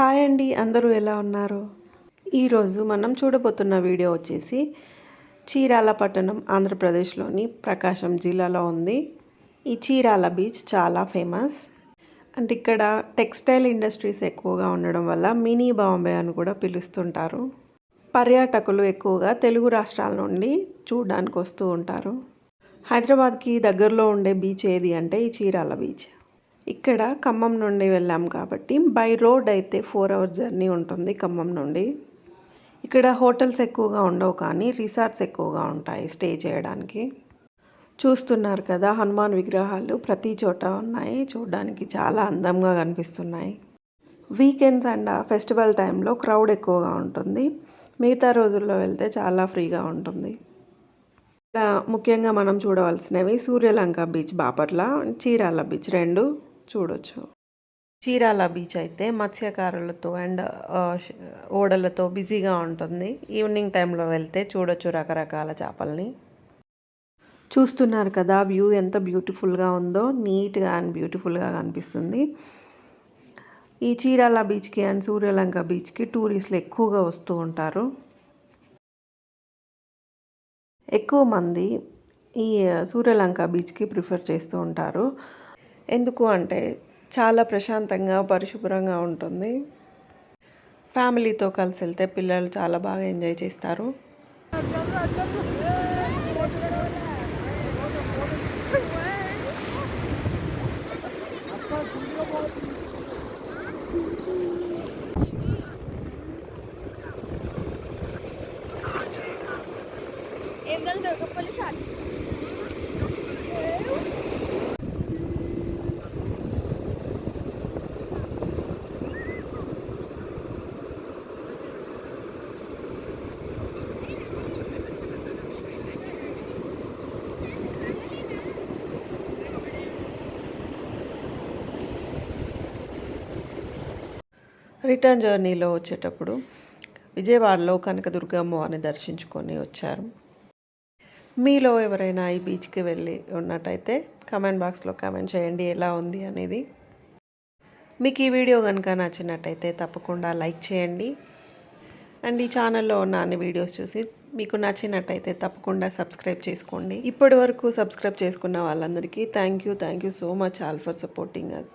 Hi అండి అందరూ ఎలా ఉన్నారు? ఈరోజు మనం చూడబోతున్న వీడియో వచ్చేసి చీరాల పట్టణం ఆంధ్రప్రదేశ్లోని ప్రకాశం జిల్లాలో ఉంది. ఈ చీరాల బీచ్ చాలా ఫేమస్. అంటే ఇక్కడ టెక్స్టైల్ ఇండస్ట్రీస్ ఎక్కువగా ఉండడం వల్ల మినీ బాంబే అని కూడా పిలుస్తుంటారు. పర్యాటకులు ఎక్కువగా తెలుగు రాష్ట్రాల నుండి చూడడానికి వస్తూ ఉంటారు. హైదరాబాద్కి దగ్గరలో ఉండే బీచ్ ఏది అంటే ఈ చీరాల బీచ్. ఇక్కడ ఖమ్మం నుండి వెళ్ళాం కాబట్టి బై రోడ్ అయితే ఫోర్ అవర్స్ జర్నీ ఉంటుంది ఖమ్మం నుండి. ఇక్కడ హోటల్స్ ఎక్కువగా ఉండవు కానీ రిసార్ట్స్ ఎక్కువగా ఉంటాయి స్టే చేయడానికి. చూస్తున్నారు కదా హనుమాన్ విగ్రహాలు ప్రతి చోట ఉన్నాయి. చూడడానికి చాలా అందంగా కనిపిస్తున్నాయి. వీకెండ్స్ అండ్ ఫెస్టివల్ టైంలో క్రౌడ్ ఎక్కువగా ఉంటుంది. మిగతా రోజుల్లో వెళ్తే చాలా ఫ్రీగా ఉంటుంది. ముఖ్యంగా మనం చూడవలసినవి సూర్యలంక బీచ్ బాపట్ల చీరాల బీచ్ రెండు. చూడొచ్చు. చీరాల బీచ్ అయితే మత్స్యకారులతో అండ్ ఓడలతో బిజీగా ఉంటుంది. ఈవినింగ్ టైంలో వెళ్తే చూడొచ్చు రకరకాల చేపల్ని. చూస్తున్నారు కదా వ్యూ ఎంత బ్యూటిఫుల్గా ఉందో నీట్గా అండ్ బ్యూటిఫుల్గా కనిపిస్తుంది. ఈ చీరాల బీచ్కి అండ్ సూర్యలంక బీచ్కి టూరిస్టులు ఎక్కువగా వస్తూ ఉంటారు. ఎక్కువ మంది ఈ సూర్యలంక బీచ్కి ప్రిఫర్ చేస్తూ ఉంటారు. ఎందుకు అంటే చాలా ప్రశాంతంగా పరిశుభ్రంగా ఉంటుంది. ఫ్యామిలీతో కలిసి వెళ్తే పిల్లలు చాలా బాగా ఎంజాయ్ చేస్తారు. ఏం కలిసి రిటర్న్ జర్నీలో వచ్చేటప్పుడు విజయవాడలో కనకదుర్గమ్మ అని దర్శించుకొని వచ్చారు. మీలో ఎవరైనా ఈ బీచ్కి వెళ్ళి ఉన్నట్టయితే కమెంట్ బాక్స్లో కామెంట్ చేయండి ఎలా ఉంది అనేది. మీకు ఈ వీడియో కనుక నచ్చినట్టయితే తప్పకుండా లైక్ చేయండి. అండ్ ఈ ఛానల్లో ఉన్న అన్ని వీడియోస్ చూసి మీకు నచ్చినట్టయితే తప్పకుండా సబ్స్క్రైబ్ చేసుకోండి. ఇప్పటి వరకు సబ్స్క్రైబ్ చేసుకున్న వాళ్ళందరికీ thank you thank you so much all for supporting us